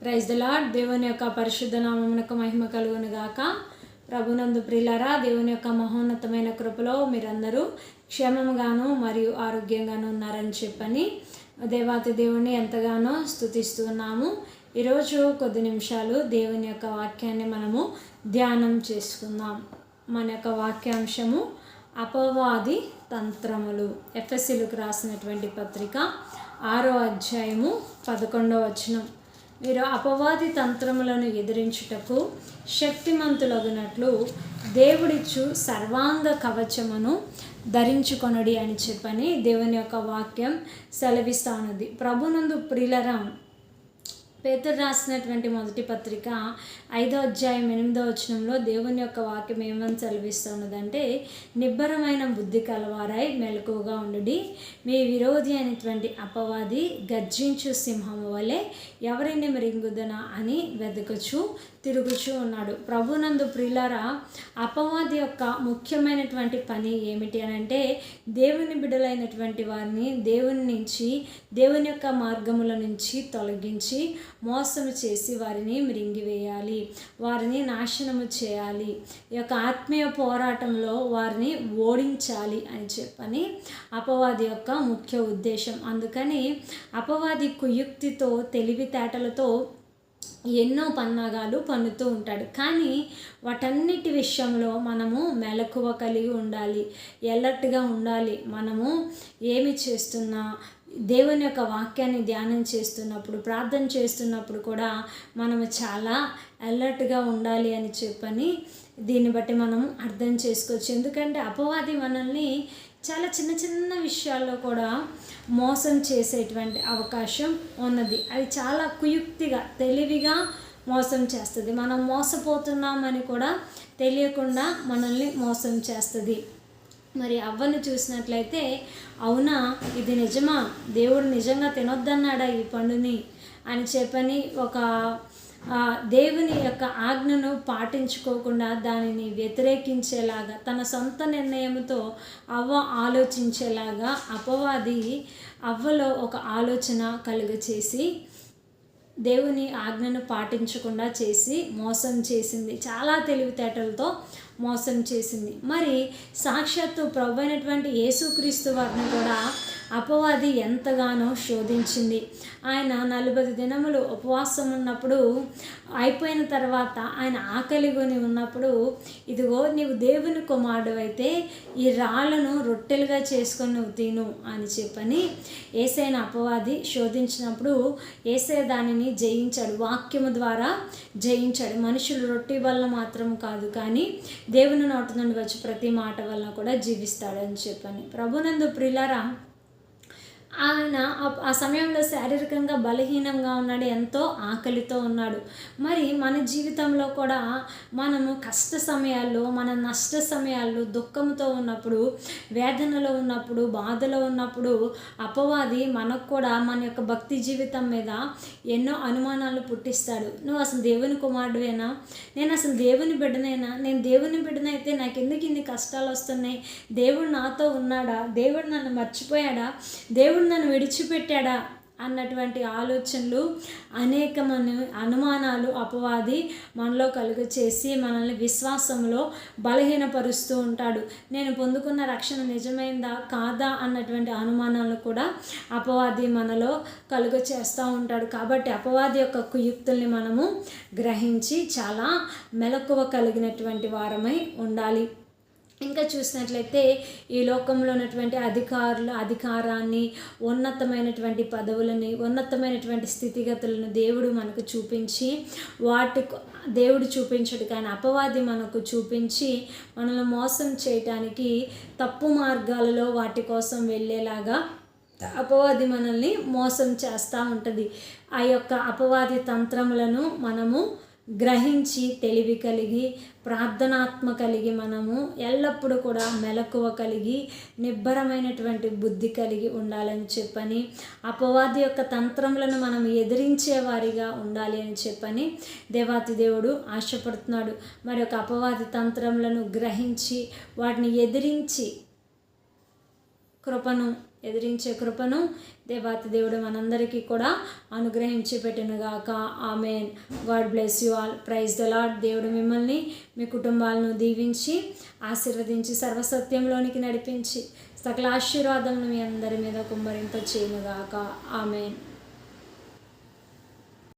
Praise the lord దేవుని యొక్క పరిశుద్ధ నామమునకు మహిమ కలుగును గాక ప్రభునందు ప్రిలరా దేవుని యొక్క మహోన్నతమైన కృపలో మీరందరూ క్షేమముగాను మరియు ఆరోగ్యంగాను ఉన్నారని చెప్పని దేవాతి దేవుని ఎంతగానో స్థుతిస్తున్నాము ఈరోజు కొద్ది నిమిషాలు దేవుని యొక్క వాక్యాన్ని మనము ధ్యానం చేసుకుందాం. మన యొక్క వాక్యాంశము అపవాది తంత్రములు. ఎఫ్ఎస్సీలకు రాసినటువంటి పత్రిక ఆరో అధ్యాయము పదకొండవ వచనం. మీరు అపవాది తంత్రములను ఎదిరించుటకు శక్తిమంతులగినట్లు దేవుడిచ్చు సర్వాంగ కవచమును ధరించుకొనడి అని చెప్పని దేవుని యొక్క వాక్యం సెలవిస్తా ఉన్నది ప్రభునందు ప్రిలరం పేతురు రాసినటువంటి మొదటి పత్రిక ఐదో అధ్యాయం ఎనిమిదో వచనంలో దేవుని యొక్క వాక్యం ఏమని సెలవిస్తున్నదంటే నిబ్బరమైన బుద్ధి కలవారై మెలకువగా ఉండి మీ విరోధి అయినటువంటి అపవాది గర్జించు సింహము వలె ఎవరిని మరింగుదనా అని వెదకచు తిరుగుచూ ఉన్నాడు. ప్రభునందు ప్రిలారా అపవాది యొక్క ముఖ్యమైనటువంటి పని ఏమిటి అని అంటే దేవుని బిడలైనటువంటి వారిని దేవుని నుంచి దేవుని యొక్క మార్గముల నుంచి తొలగించి మోసము చేసి వారిని మృంగివేయాలి వారిని నాశనము చేయాలి. ఈ యొక్క ఆత్మీయ పోరాటంలో వారిని ఓడించాలి అని చెప్పని అపవాది యొక్క ముఖ్య ఉద్దేశం. అందుకని అపవాది కుయుక్తితో తెలివితేటలతో ఎన్నో పన్నాగాలు పన్నుతూ ఉంటాడు. కానీ వాటన్నిటి విషయంలో మనము మెలకువ కలిగి ఉండాలి ఎలర్ట్గా ఉండాలి. మనము ఏమి చేస్తున్నా దేవుని యొక్క వాక్యాన్ని ధ్యానం చేస్తున్నప్పుడు ప్రార్థన చేస్తున్నప్పుడు కూడా మనము చాలా అలర్ట్గా ఉండాలి అని చెప్పని దీన్ని బట్టి మనం అర్థం చేసుకోవచ్చు. ఎందుకంటే అపవాది మనల్ని చాలా చిన్న చిన్న విషయాల్లో కూడా మోసం చేసేటువంటి అవకాశం ఉన్నది. అది చాలా కుయుక్తిగా తెలివిగా మోసం చేస్తుంది. మనం మోసపోతున్నామని కూడా తెలియకుండా మనల్ని మోసం చేస్తుంది. మరి అవ్వను చూసినట్లయితే అవునా ఇది నిజమా? దేవుడు నిజంగా తినొద్దన్నాడా ఈ పండుని? అని చెప్పని ఒక దేవుని యొక్క ఆజ్ఞను పాటించుకోకుండా దానిని వ్యతిరేకించేలాగా తన సొంత నిర్ణయంతో అవ్వ ఆలోచించేలాగా అపవాది అవ్వలో ఒక ఆలోచన కలుగచేసి దేవుని ఆజ్ఞను పాటించకుండా చేసి మోసం చేసింది. చాలా తెలివితేటలతో మోసం చేసింది. మరి సాక్షాత్తు ప్రభు అయినటువంటి యేసుక్రీస్తు వారిని కూడా అపవాది ఎంతగానో శోధించింది. ఆయన నలభై దినములు ఉపవాసం ఉన్నప్పుడు అయిపోయిన తర్వాత ఆయన ఆకలిగొని ఉన్నప్పుడు ఇదిగో నీవు దేవుని కుమారుడు అయితే ఈ రాళ్ళను రొట్టెలుగా చేసుకొని నువ్వు తిను అని చెప్పని ఏసైన అపవాది శోధించినప్పుడు ఏసే దానిని జయించాడు. వాక్యము ద్వారా జయించాడు. మనుషులు రొట్టె వల్ల మాత్రం కాదు కానీ దేవుని నోటి నుండి వచ్చి ప్రతి మాట వల్ల కూడా జీవిస్తాడు అని చెప్పని. ప్రభునందు ప్రిలారా ఆయన ఆ సమయంలో శారీరకంగా బలహీనంగా ఉన్నాడు ఎంతో ఆకలితో ఉన్నాడు. మరి మన జీవితంలో కూడా మనము కష్ట సమయాల్లో మన నష్ట సమయాల్లో దుఃఖంతో ఉన్నప్పుడు వేదనలో ఉన్నప్పుడు బాధలో ఉన్నప్పుడు అపవాది మనకు కూడా మన యొక్క భక్తి జీవితం మీద ఎన్నో అనుమానాలు పుట్టిస్తాడు. నువ్వు అసలు దేవుని కుమారుడువేనా? నేను అసలు దేవుని బిడ్డనైనా? నేను దేవుని బిడ్డనైతే నాకు ఎందుకు ఇన్ని కష్టాలు వస్తున్నాయి? దేవుడు నాతో ఉన్నాడా? దేవుడు నన్ను మర్చిపోయాడా? దేవుడు నన్ను విడిచిపెట్టాడా అన్నటువంటి ఆలోచనలు అనేకమైన అనుమానాలు అపవాది మనలో కలుగు చేసి మనల్ని విశ్వాసంలో బలహీనపరుస్తూ ఉంటాడు. నేను పొందుకున్న రక్షణ నిజమైందా కాదా అన్నటువంటి అనుమానాలు కూడా అపవాది మనలో కలుగు చేస్తూ ఉంటాడు. కాబట్టి అపవాది యొక్క కుయుక్తుల్ని మనము గ్రహించి చాలా మెలకువ కలిగినటువంటి వారమై ఉండాలి. ఇంకా చూసినట్లయితే ఈ లోకంలో ఉన్నటువంటి అధికారుల అధికారాన్ని ఉన్నతమైనటువంటి పదవులని ఉన్నతమైనటువంటి స్థితిగతులను దేవుడు మనకు చూపించి వాటి దేవుడు చూపించడు కానీ అపవాది మనకు చూపించి మనల్ని మోసం చేయటానికి తప్పు మార్గాలలో వాటి కోసం వెళ్ళేలాగా అపవాది మనల్ని మోసం చేస్తూ ఉంటుంది. ఆ యొక్క అపవాది తంత్రములను మనము గ్రహించి తెలివి కలిగి ప్రార్థనాత్మ కలిగి మనము ఎల్లప్పుడూ కూడా మెలకువ కలిగి నిబ్బరమైనటువంటి బుద్ధి కలిగి ఉండాలని చెప్పని అపవాది యొక్క తంత్రములను మనం ఎదిరించే వారిగా ఉండాలి అని చెప్పని దేవాతి దేవుడు ఆశపడుతున్నాడు. మరి ఒక అపవాది తంత్రములను గ్రహించి వాటిని ఎదిరించి కృపను ఎదిరించే కృపను దేవాతి దేవుడు మనందరికీ కూడా అనుగ్రహించి పెట్టినగాక amen. God bless you all. Praise the Lord దేవుడు మిమ్మల్ని మీ కుటుంబాలను దీవించి ఆశీర్వదించి సర్వసత్యంలోనికి నడిపించి సకల ఆశీర్వాదములు మీ అందరి మీద కుమ్మరింప చేయనుగాక ఆమెన్.